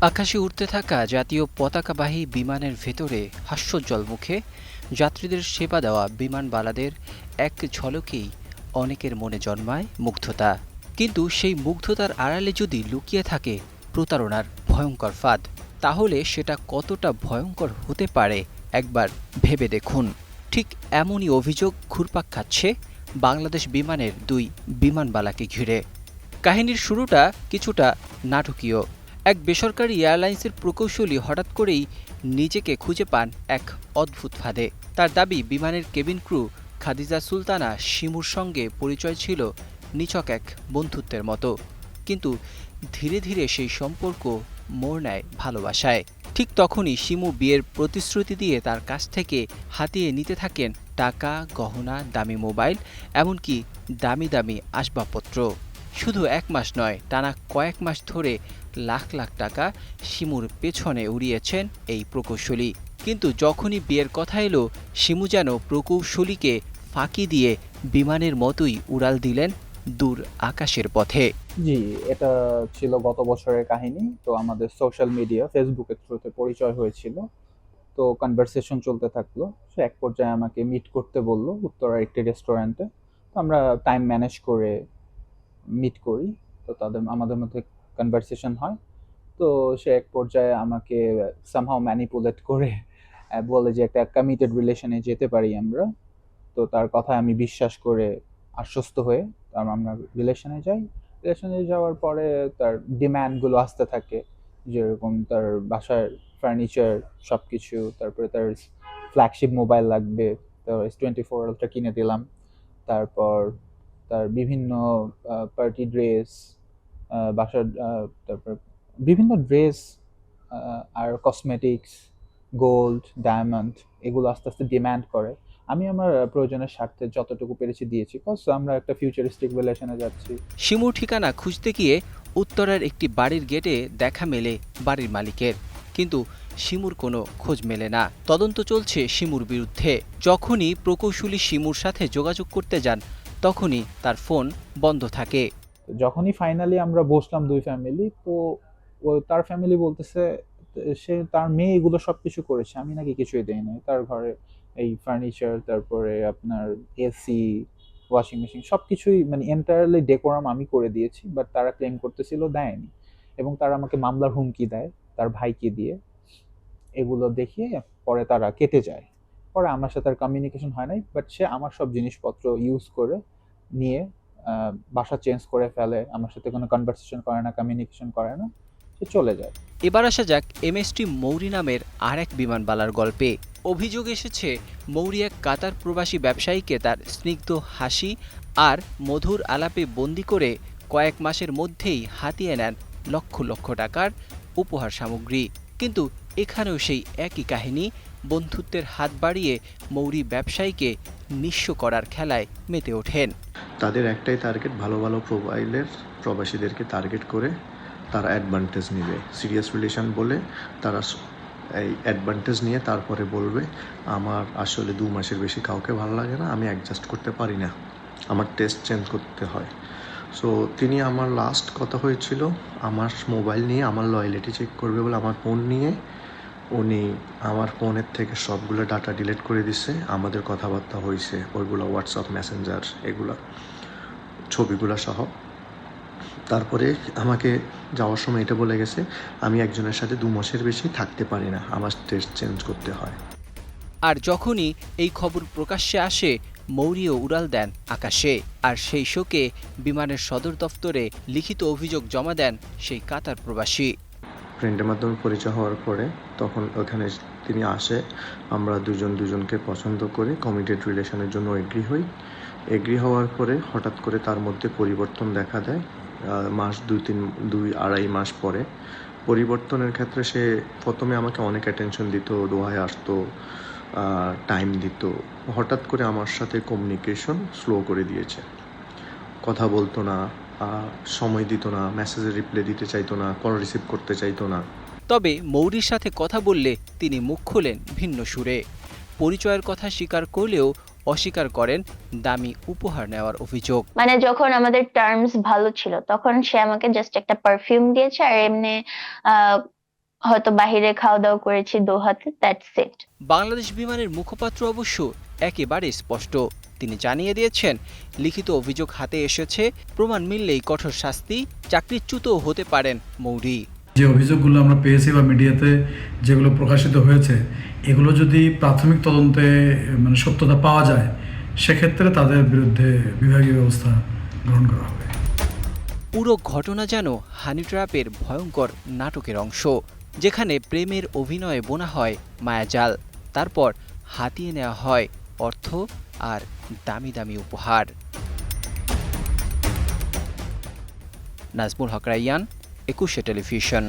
আকাশে উড়তে থাকা জাতীয় পতাকাবাহী বিমানের ভেতরে হাস্যোজ্জ্বল মুখে যাত্রীদের সেবা দেওয়া বিমানবালাদের এক ঝলকেই অনেকের মনে জন্মায় মুগ্ধতা। কিন্তু সেই মুগ্ধতার আড়ালে যদি লুকিয়ে থাকে প্রতারণার ভয়ঙ্কর ফাঁদ, তাহলে সেটা কতটা ভয়ঙ্কর হতে পারে একবার ভেবে দেখুন। ঠিক এমনই অভিযোগ ঘুরপাক খাচ্ছে বাংলাদেশ বিমানের দুই বিমানবালাকে ঘিরে। কাহিনীর শুরুটা কিছুটা নাটকীয়। এক বেসরকারি এয়ারলাইন্সের প্রকৌশলী হঠাৎ করেই নিজেকে খুঁজে পান এক অদ্ভুত ফাঁদে। তার দাবি, বিমানের কেবিন ক্রু খাদিজা সুলতানা শিমুর সঙ্গে পরিচয় ছিল নিছক এক বন্ধুত্বের মতো। কিন্তু ধীরে ধীরে সেই সম্পর্ক মোড় নেয় ভালোবাসায়। ঠিক তখনই শিমু বিয়ের প্রতিশ্রুতি দিয়ে তার কাছ থেকে হাতিয়ে নিতে থাকেন টাকা, গহনা, দামি মোবাইল, এমনকি দামি দামি আসবাবপত্র। শুধু এক মাস নয়, টানা কয়েক মাস ধরে লাখ লাখ টাকা শিমুর পেছনে উড়িয়েছেন এই প্রকৌশলী। কিন্তু যখনই বিয়ের কথা এলো, শিমু যেন প্রকৌশলীকে ফাঁকি দিয়ে বিমানের মতোই উড়াল দিলেন দূর আকাশের পথে। জি, এটা ছিল গত বছরের কাহিনী। তো আমাদের সোশ্যাল মিডিয়া ফেসবুকের থ্রুতে পরিচয় হয়েছিল। তো কনভারসেশন চলতে থাকল। সে এক পর্যায়ে আমাকে মিট করতে বলল উত্তরার একটি রেস্টুরেন্টে তো আমরা টাইম ম্যানেজ করে মিট করি, তো তাদের, আমাদের মধ্যে কনভারসেশন হয়। তো সে এক পর্যায়ে আমাকে সামহাও ম্যানিপুলেট করে বলে যে একটা কমিটেড রিলেশনে যেতে পারি আমরা। তো তার কথায় আমি বিশ্বাস করে আশ্বস্ত হয়ে তার আমরা রিলেশনে যাই। রিলেশনে যাওয়ার পরে তার ডিম্যান্ডগুলো আসতে থাকে, যেরকম তার বাসার ফার্নিচার সব কিছু তারপরে তার ফ্ল্যাগশিপ মোবাইল লাগবে, তো এস টোয়েন্টি ফোর কিনে দিলাম। তারপর তার বিভিন্ন পার্টি ড্রেস বাসার তারপর বিভিন্ন ড্রেস আর কসমেটিক্স, গোল্ড, ডায়মন্ড এগুলো আস্তে আস্তে ডিম্যান্ড করে। আমি আমার প্রয়োজনের স্বার্থে যতটুকু পেরেছি দিয়েছি কজ আমরা একটা ফিউচারিস্টিক রিলেশনে যাচ্ছি। শিমুর ঠিকানা খুঁজতে গিয়ে উত্তরের একটি বাড়ির গেটে দেখা মেলে বাড়ির মালিকের। কিন্তু শিমুর কোনো খোঁজ মেলে না। তদন্ত চলছে শিমুর বিরুদ্ধে। যখনই প্রকৌশলী শিমুর সাথে যোগাযোগ করতে যান তখনই তার ফোন বন্ধ থাকে। যখনই ফাইনালি আমরা বসলাম দুই ফ্যামিলি তো তার ফ্যামিলি বলতেছে, সে তার মেয়ে এগুলো সব কিছু করেছে, আমি নাকি কিছুই দেই নাই। তার ঘরে এই ফার্নিচার তারপরে আপনার এসি ওয়াশিং মেশিন সব কিছুই মানে এন্টায়ারলি ডেকোরাম আমি করে দিয়েছি বাট তারা ক্লেম করতেছিল দেয়নি। এবং তারা আমাকে মামলার হুমকি দেয়, তার ভাইকে দিয়ে। এগুলো দেখিয়ে পরে তারা কেটে যায়। পরে আমার সাথে আর কমিউনিকেশন হয় নাই বাট সে আমার সব জিনিসপত্র ইউজ করে নিয়ে বাসা চেঞ্জ করে ফেলে, আমার সাথে কোনো কনভারসেশন করে না কমিউনিকেশন করে না, সে চলে যায়। এবার আসা যাক এমএসটি মৌরি নামের আর এক বিমানবালার গল্পে। অভিযোগ এসেছে, মৌরি এক কাতার প্রবাসী ব্যবসায়ীকে তার স্নিগ্ধ হাসি আর মধুর আলাপে বন্দি করে কয়েক মাসের মধ্যেই হাতিয়ে নেন লক্ষ লক্ষ টাকার উপহার সামগ্রী। কিন্তু এখানেও সেই একই কাহিনী, বন্ধুত্বের হাত বাড়িয়ে মৌরি ব্যবসায়ীকে নিঃস্ব করার খেলায় মেতে ওঠেন। তাদের একটাই টার্গেট ভালো ভালো প্রোফাইলের প্রবাসীদেরকে টার্গেট করে তারা অ্যাডভান্টেজ নেবে। সিরিয়াস রিলেশন বলে তারা এই অ্যাডভান্টেজ নিয়ে তারপরে বলবে, আমার আসলে দু মাসের বেশি কাউকে ভালো লাগে না, আমি অ্যাডজাস্ট করতে পারি না। আমার টেস্ট চেঞ্জ করতে হয়। সো তিনি আমার লাস্ট কথা হয়েছিল, আমার মোবাইল নিয়ে আমার লয়ালিটি চেক করবে বলে, আমার ফোন নিয়ে উনি আমার ফোনের থেকে সবগুলো ডাটা ডিলিট করে দিছে, আমাদের কথাবার্তা হয়েছে ওইগুলো হোয়াটসঅ্যাপ মেসেঞ্জার এগুলো, ছবিগুলো সহ। তারপরে আমাকে যাওয়ার সময় এটা বলে গেছে, আমি একজনের সাথে দু মাসের বেশি থাকতে পারি না, আমার টেস্ট চেঞ্জ করতে হয়। আর যখনই এই খবর প্রকাশ্যে আসে, মৌরিও উড়াল দেন আকাশে, আর সেই শোকে বিমানের সদর দফতরে লিখিত অভিযোগ জমা দেন সেই কাতার প্রবাসী। ফ্রেন্ডের মাধ্যমে পরিচয় হওয়ার পরে তখন ওখানে তিনি আসে। আমরা দুজন দুজনকে পছন্দ করে কমিটেড রিলেশনের জন্য এগ্রি হই। এগ্রি হওয়ার পরে হঠাৎ করে তার মধ্যে পরিবর্তন দেখা দেয় মাস দুই তিন, দুই আড়াই মাস পরে। পরিবর্তনের ক্ষেত্রে সে প্রথমে আমাকে অনেক অ্যাটেনশন দিত, দোহায় আসতো টাইম দিত। হঠাৎ করে আমার সাথে কমিউনিকেশন স্লো করে দিয়েছে। কথা বলতো না সময় দিত না মেসেজের রিপ্লাই দিতে চাইতো না কল রিসিভ করতে চাইতো না। তবে মৌরির সাথে কথা বললে তিনি মুখ খোলেন ভিন্ন সুরে। পরিচয়ের কথা স্বীকার করলেও অস্বীকার করেন দামি উপহার নেওয়ার অভিযোগ। মানে যখন আমাদের টার্মস ভালো ছিল তখন সে আমাকে জাস্ট একটা পারফিউম দিয়েছে আর এমনি হয়তো বাহিরে খাওয়া দাওয়া করেছি দোহাতে দ্যাটস ইট বাংলাদেশ বিমানের মুখপাত্র অবশ্য একেবারে স্পষ্ট। তিনি জানিয়ে দিয়েছেন লিখিত অভিযোগ হাতে এসেছে প্রমাণ মিললেই কঠোর শাস্তি চাকরিচ্যুতও হতে পারেন মৌরি। যে অভিযোগগুলো আমরা পেয়েছি বা মিডিয়াতে যেগুলো প্রকাশিত হয়েছে এগুলো যদি প্রাথমিক তদন্তে মানে সত্যতা পাওয়া যায় সেক্ষেত্রে তাদের বিরুদ্ধে বিভাগীয় ব্যবস্থা গ্রহণ করা হবে। পুরো ঘটনা যেন হানি ট্র্যাপের ভয়ঙ্কর নাটকের অংশ যেখানে প্রেমের অভিনয়ে বোনা হয় মায়াজাল তারপর হাতিয়ে নেওয়া হয় অর্থ আর দামি দামি উপহার। নাজমুল হক রাইয়ান একুশে টেলিভিশন।